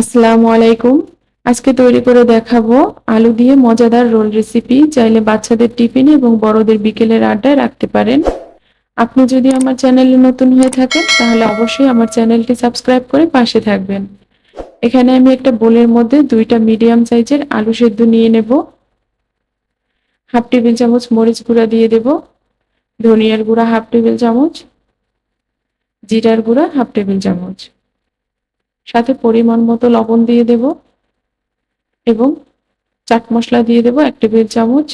আসসালামু আলাইকুম। আজকে তৈরি করে দেখাবো আলু দিয়ে মজাদার রোল রেসিপি। চাইলে বাচ্চাদের টিফিনে এবং বড়দের বিকেলের আড্ডায় রাখতে পারেন। আপনি যদি আমার চ্যানেলে নতুন হয়ে থাকেন, তাহলে অবশ্যই আমার চ্যানেলটি সাবস্ক্রাইব করে পাশে থাকবেন। এখানে আমি একটা বোলের মধ্যে দুইটা মিডিয়াম সাইজের আলু সেদ্ধ নিয়ে নেব। হাফ টেবিল চামচ মরিচ গুঁড়া দিয়ে দেব। ধনিয়ার গুঁড়া হাফ টেবিল চামচ। জিরার গুঁড়া হাফ টেবিল চামচ। সাথে পরিমাণ মতো লবণ দিয়ে দেব এবং চাট মশলা দিয়ে দেব এক টেবিল চামচ,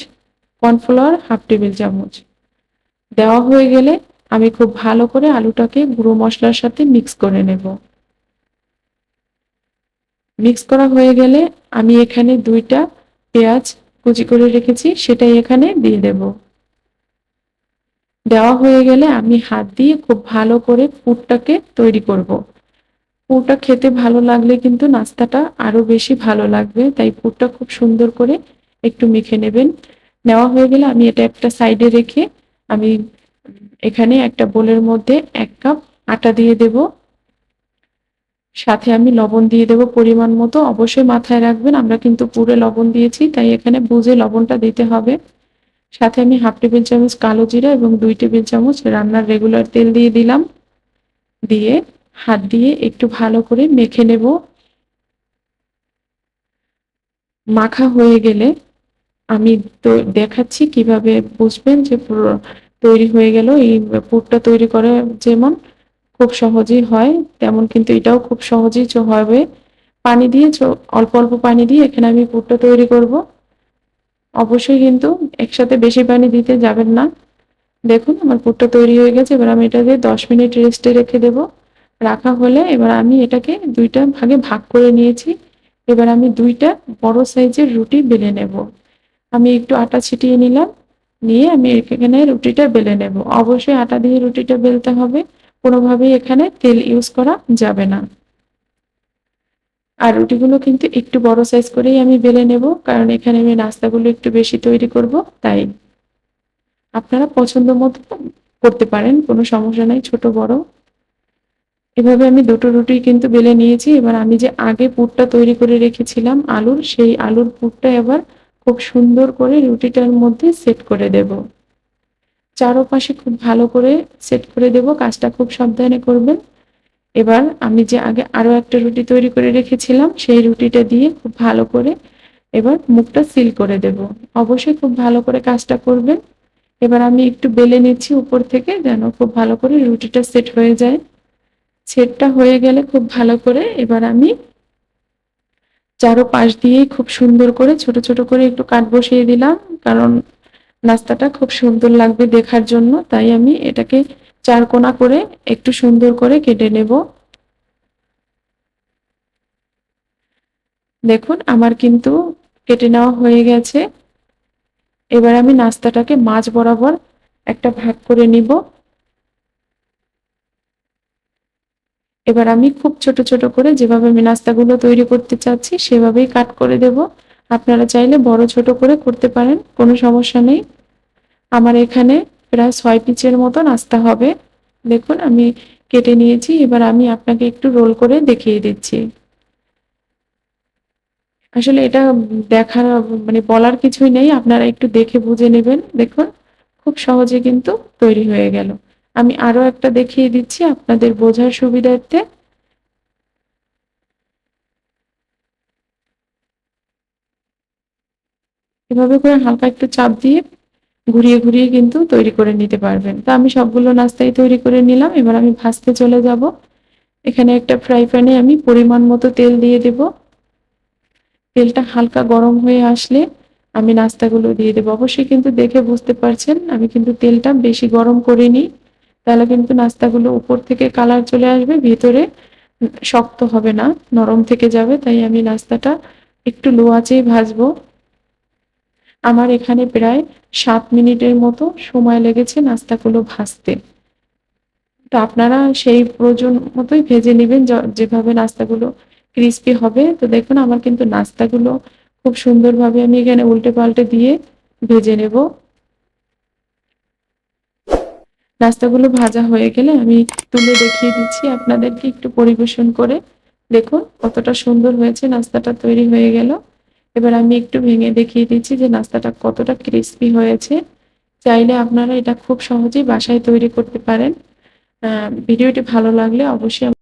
কর্নফ্লাওয়ার হাফ টেবিল চামচ। দেওয়া হয়ে গেলে আমি খুব ভালো করে আলুটাকে গুঁড়ো মশলার সাথে মিক্স করে নেব। মিক্স করা হয়ে গেলে আমি এখানে দুইটা পেঁয়াজ কুচি করে রেখেছি, সেটাই এখানে দিয়ে দেব। দেওয়া হয়ে গেলে আমি হাত দিয়ে খুব ভালো করে পুরটাকে তৈরি করব। পুরটা খেতে ভালো লাগলে কিন্তু নাস্তাটা আরও বেশি ভালো লাগবে। তাই পুরটা খুব সুন্দর করে একটু মেখে নেবেন। নেওয়া হয়ে গেলে আমি এটা একটা সাইডে রেখে আমি এখানে একটা বোলের মধ্যে এক কাপ আটা দিয়ে দেব। সাথে আমি লবণ দিয়ে দেব পরিমাণ মতো। অবশ্যই মাথায় রাখবেন, আমরা কিন্তু পুরে লবণ দিয়েছি, তাই এখানে বুঝে লবণটা দিতে হবে। সাথে আমি হাফ টেবিল চামচ কালো জিরা এবং দুই টেবিল চামচ রান্নার রেগুলার তেল দিয়ে দিলাম। দিয়ে হাত দিয়ে একটু ভালো করে মেখে নেব। মাখা হয়ে গেলে আমি তো দেখাচ্ছি কীভাবে বুঝবেন যে তৈরি হয়ে গেল। এই পুরটা তৈরি করে যেমন খুব সহজেই হয়, তেমন কিন্তু এটাও খুব সহজেই হবে। পানি দিয়ে অল্প অল্প পানি দিয়ে এখানে আমি পুরটা তৈরি করব। অবশ্যই কিন্তু একসাথে বেশি পানি দিতে যাবেন না। দেখুন, আমার পুরটা তৈরি হয়ে গেছে। এবার আমি এটা দিয়ে দশ মিনিট রেস্টে রেখে দেবো। রাখা হলে এবার আমি এটাকে দুইটা ভাগে ভাগ করে নিয়েছি। এবার আমি দুইটা বড় সাইজের রুটি বেলে নেব। আমি একটু আটা ছিটিয়ে নিলাম, নিয়ে আমি এখানে রুটিটা বেলে নেব। অবশ্যই আটা দিয়ে রুটিটা বেলতে হবে, কোনোভাবেই এখানে তেল ইউজ করা যাবে না। আর রুটিগুলো কিন্তু একটু বড় সাইজ করেই আমি বেলে নেব, কারণ এখানে আমি নাস্তাগুলো একটু বেশি তৈরি করব, তাই। আপনারা পছন্দ মতো করতে পারেন, কোনো সমস্যা নাই, ছোট বড়। এভাবে আমি দুটো রুটি কিন্তু বেলে নিয়েছি। এবার আমি যে আগে পুরটা তৈরি করে রেখেছিলাম আলুর, সেই আলুর পুরটা এবার খুব সুন্দর করে রুটিটার মধ্যে সেট করে দেব। চারোপাশে খুব ভালো করে সেট করে দেব, কাজটা খুব সাবধানে করবেন। এবার আমি যে আগে আরও একটা রুটি তৈরি করে রেখেছিলাম, সেই রুটিটা দিয়ে খুব ভালো করে এবার মুখটা সিল করে দেব। অবশ্যই খুব ভালো করে কাজটা করবেন। এবার আমি একটু বেলে নিচ্ছি উপর থেকে, যেন খুব ভালো করে রুটিটা সেট হয়ে যায়। সেটটা হয়ে গেলে খুব ভালো করে এবার আমি চারো পাশ দিয়েই খুব সুন্দর করে, ছোট ছোট করে একটু কাঠ বসিয়ে দিলাম, কারণ নাস্তাটা খুব সুন্দর লাগবে দেখার জন্য, তাই আমি এটাকে চার কোনা করে একটু সুন্দর করে কেটে নেব। দেখুন, আমার কিন্তু কেটে নেওয়া হয়ে গেছে। এবার আমি নাস্তাটাকে মাছ বরাবর একটা ভাগ করে নিব। এবার আমি খুব ছোট ছোট করে যেভাবে আমি নাস্তাগুলো তৈরি করতে চাচ্ছি, সেভাবেই কাট করে দেব। আপনারা চাইলে বড় ছোট করে করতে পারেন, কোনো সমস্যা নেই। আমার এখানে প্রায় ছয় পিচের মতো নাস্তা হবে। দেখুন, আমি কেটে নিয়েছি, এবার আমি আপনাকে একটু রোল করে দেখিয়ে দিচ্ছি। আসলে এটা দেখার মানে বলার কিছুই নেই, আপনারা একটু দেখে বুঝে নেবেন। দেখুন, খুব সহজে কিন্তু তৈরি হয়ে গেল। আমি আরও একটা দেখিয়ে দিচ্ছি আপনাদের বোঝার সুবিধার্থে। এভাবে করে হালকা একটু চাপ দিয়ে ঘুরিয়ে ঘুরিয়ে কিন্তু তৈরি করে নিতে পারবেন। তো আমি সবগুলো নাস্তাই তৈরি করে নিলাম, এবার আমি ভাজতে চলে যাব। এখানে একটা ফ্রাই প্যানে আমি পরিমাণ মতো তেল দিয়ে দেব। তেলটা হালকা গরম হয়ে আসলে আমি নাস্তাগুলো দিয়ে দেবো। অবশ্যই কিন্তু দেখে বুঝতে পারছেন, আমি কিন্তু তেলটা বেশি গরম করিনি। তাহলে কিন্তু নাস্তাগুলো উপর থেকে কালার চলে আসবে, ভিতরে শক্ত হবে না, নরম থেকে যাবে, তাই আমি নাস্তাটা একটু লো আঁচেই ভাজবো। আমার এখানে প্রায় সাত মিনিটের মতো সময় লেগেছে নাস্তাগুলো ভাজতে। তো আপনারা সেই প্রয়োজন মতোই ভেজে নেবেন যেভাবে নাস্তাগুলো ক্রিস্পি হবে। তো দেখুন, আমার কিন্তু নাস্তাগুলো খুব সুন্দরভাবে আমি এখানে উল্টে পাল্টে দিয়ে ভেজে নেব। নাস্তাগুলো ভাজা হয়ে গেলে আমি তুলে দেখিয়ে দিচ্ছি। আপনাদেরকে একটু পরিবেশন করে দেখুন কতটা সুন্দর হয়েছে নাস্তাটা তৈরি হয়ে গেল। এবার আমি একটু ভেঙে দেখিয়ে দিচ্ছি যে নাস্তাটা কতটা ক্রিস্পি হয়েছে। চাইলে আপনারা এটা খুব সহজেই বাসায় তৈরি করতে পারেন। ভিডিওটি ভালো লাগলে অবশ্যই